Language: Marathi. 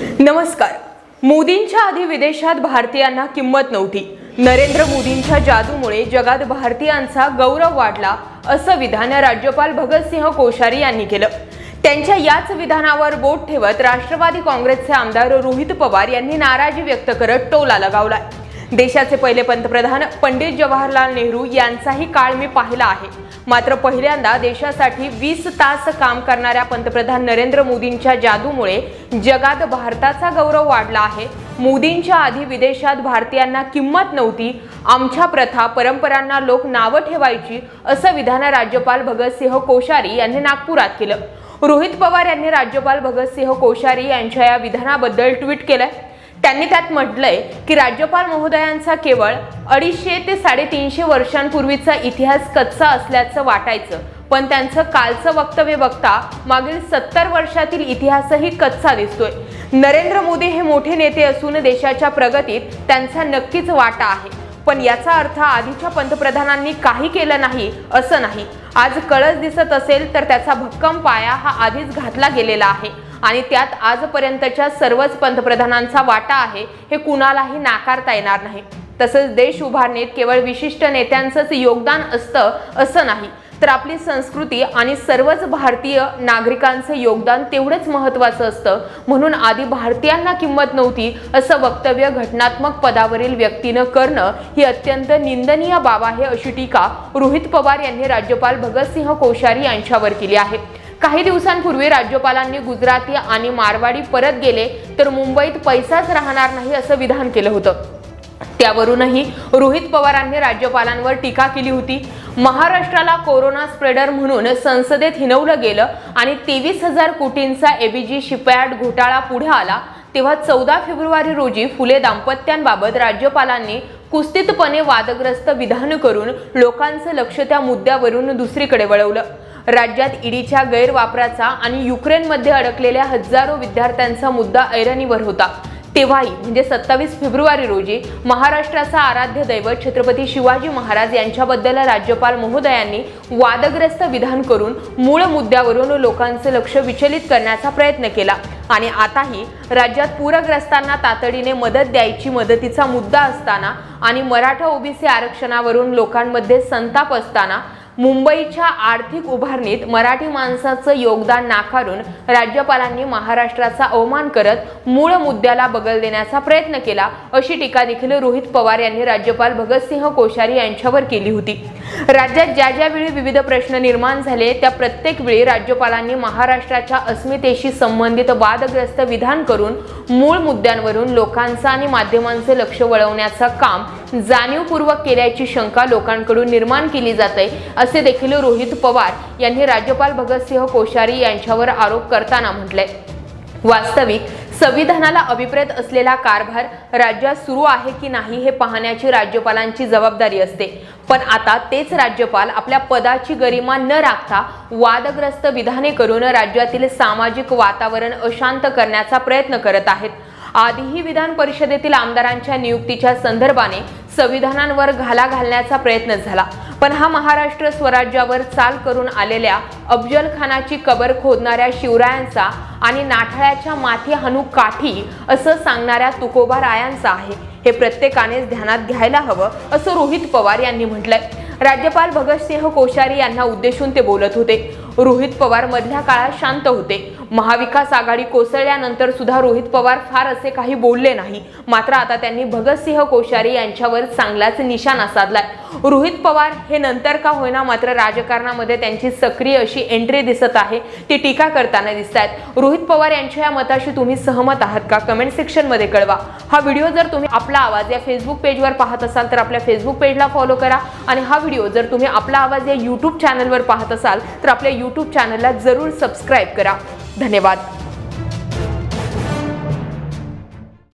नमस्कार. मोदींच्या आधी विदेशात भारतीयांना किंमत नव्हती. नरेंद्र मोदींच्या जादूमुळे जगात भारतीयांचा गौरव वाढला असं विधान राज्यपाल भगतसिंह कोश्यारी यांनी केलं. त्यांच्या याच विधानावर बोट ठेवत राष्ट्रवादी काँग्रेसचे आमदार रोहित पवार यांनी नाराजी व्यक्त करत टोला लगावलाय. देशाचे पहिले पंतप्रधान पंडित जवाहरलाल नेहरू यांचाही काळ मी पाहिला आहे. मात्र पहिल्यांदा देशासाठी वीस तास काम करणाऱ्या पंतप्रधान नरेंद्र मोदींच्या जादूमुळे जगात भारताचा गौरव वाढला आहे. मोदींच्या आधी विदेशात भारतीयांना किंमत नव्हती. आमच्या प्रथा परंपरांना लोक नावं ठेवायची असं विधान राज्यपाल भगतसिंह कोश्यारी यांनी नागपुरात केलं. रोहित पवार यांनी राज्यपाल भगतसिंह कोश्यारी यांच्या या विधानाबद्दल ट्विट केलंय. त्यांनी त्यात म्हटलंय की राज्यपाल महोदयांचा केवळ अडीचशे ते साडेतीनशे वर्षांपूर्वीचा इतिहास कच्चा असल्याचं वाटायचं पण त्यांचं कालचं वक्तव्य बघता मागील सत्तर वर्षातील इतिहासही कच्चा दिसतोय. नरेंद्र मोदी हे मोठे नेते असून देशाच्या प्रगतीत त्यांचा नक्कीच वाटा आहे पण याचा अर्थ आधीच्या पंतप्रधानांनी काही केलं नाही असं नाही. आज कळस दिसत असेल तर त्याचा भक्कम पाया हा आधीच घातला गेलेला आहे. आणि त्यात आजपर्यंतच्या सर्वच पंतप्रधानांचा वाटा आहे हे कुणालाही नाकारता येणार नाही. तसंच देश उभारणीत केवळ विशिष्ट नेत्यांचंच योगदान असतं असं नाही. तर आपली संस्कृती आणि सर्वच भारतीय नागरिकांचं योगदान तेवढंच महत्त्वाचं असतं. म्हणून आधी भारतीयांना किंमत नव्हती असं वक्तव्य घटनात्मक पदावरील व्यक्तीनं करणं ही अत्यंत निंदनीय बाब आहे अशी टीका रोहित पवार यांनी राज्यपाल भगतसिंह कोश्यारी यांच्यावर केली आहे. काही दिवसांपूर्वी राज्यपालांनी गुजराती आणि मारवाडी परत गेले तर मुंबईत पैसाच राहणार नाही असं विधान केलं होतं. त्यावरूनही रोहित पवारांनी राज्यपालांवर टीका केली होती. महाराष्ट्राला कोरोना स्प्रेडर म्हणून संसदेत हिनवलं गेलं आणि तेवीस हजार कोटींचा एबीजी शिपयार्ड घोटाळा पुढे आला तेव्हा चौदा फेब्रुवारी रोजी फुले दाम्पत्यांबाबत राज्यपालांनी कुस्तीतपणे वादग्रस्त विधान करून लोकांचं लक्ष त्या मुद्द्यावरून दुसरीकडे वळवलं. राज्यात ईडीच्या गैरवापराचा आणि युक्रेनमध्ये अडकलेल्या हजारो विद्यार्थ्यांचा मुद्दा ऐरणीवर होता. तेव्हाही म्हणजे सत्तावीस फेब्रुवारी रोजी महाराष्ट्राचा आराध्य दैवत छत्रपती शिवाजी महाराज यांच्याबद्दल राज्यपाल महोदयांनी वादग्रस्त विधान करून मूळ मुद्द्यावरून लोकांचं लक्ष विचलित करण्याचा प्रयत्न केला. आणि आताही राज्यात पूरग्रस्तांना तातडीने मदत द्यायची मदतीचा मुद्दा असताना आणि मराठा ओबीसी आरक्षणावरून लोकांमध्ये संताप असताना मुंबईच्या आर्थिक उभारणीत मराठी माणसाचं योगदान नाकारून राज्यपालांनी महाराष्ट्राचा अवमान करत मूळ मुद्द्याला बगल देण्याचा प्रयत्न केला अशी टीका देखील रोहित पवार यांनी राज्यपाल भगतसिंह कोश्यारी यांच्यावर केली होती. राज्यात ज्या ज्यावेळी विविध प्रश्न निर्माण झाले त्या प्रत्येक वेळी राज्यपालांनी महाराष्ट्राच्या अस्मितेशी संबंधित वादग्रस्त विधान करून मूळ मुद्द्यांवरून लोकांचं आणि माध्यमांचे लक्ष वळवण्याचं काम जाणीवपूर्वक केल्याची शंका लोकांकडून निर्माण केली जाते असे देखील रोहित पवार यांनी राज्यपाल भगतसिंह कोश्यारी यांच्यावर आरोप करताना म्हटलंय. वास्तविक संविधानाला अभिप्रेत असलेला कारभार राज्यात सुरू आहे की नाही हे पाहण्याची राज्यपालांची जबाबदारी असते. पण आता तेच राज्यपाल आपल्या पदाची गरिमा न राखता वादग्रस्त विधाने करून राज्यातील सामाजिक वातावरण अशांत करण्याचा प्रयत्न करत आहेत. आधीही विधान परिषदेतील आमदारांच्या नियुक्तीच्या संदर्भाने संविधानांवर घाला घालण्याचा प्रयत्न झाला. पण हा महाराष्ट्र स्वराज्यावर चाल करून आलेल्या अफजल खानाची कबर खोदणाऱ्या शिवरायांचा आणि नाठाळ्याच्या माथी हनू काठी असं सांगणाऱ्या तुकोबा रायांचा आहे. हे प्रत्येकानेच ध्यानात घ्यायला हवं असं रोहित पवार यांनी म्हटलंय. राज्यपाल भगतसिंह कोश्यारी यांना उद्देशून ते बोलत होते. रोहित पवार मधल्या काळात शांत होते. महाविकास आघाडी कोसळल्यानंतर सुद्धा रोहित पवार फार असे काही बोलले नाही. मात्र आता त्यांनी भगतसिंह कोश्यारी यांच्यावर चांगलाच निशाणा साधलाय. रोहित पवार हे नंतर का होईना मात्र राजकारणामध्ये त्यांची सक्रिय अशी एंट्री दिसत आहे ती टीका करताना दिसत आहेत रोहित पवार यांच्या या मताशी तुम्ही सहमत आहात का? कमेंट सेक्शनमध्ये कळवा. हा व्हिडिओ जर तुम्ही आपला आवाज या फेसबुक पेजवर पाहत असाल तर आपल्या फेसबुक पेजला फॉलो करा आणि हा व्हिडिओ जर तुम्ही आपला आवाज या यूट्यूब चॅनलवर पाहत असाल तर आपल्या यूट्यूब चॅनलला जरूर सबस्क्राईब करा. धन्यवाद.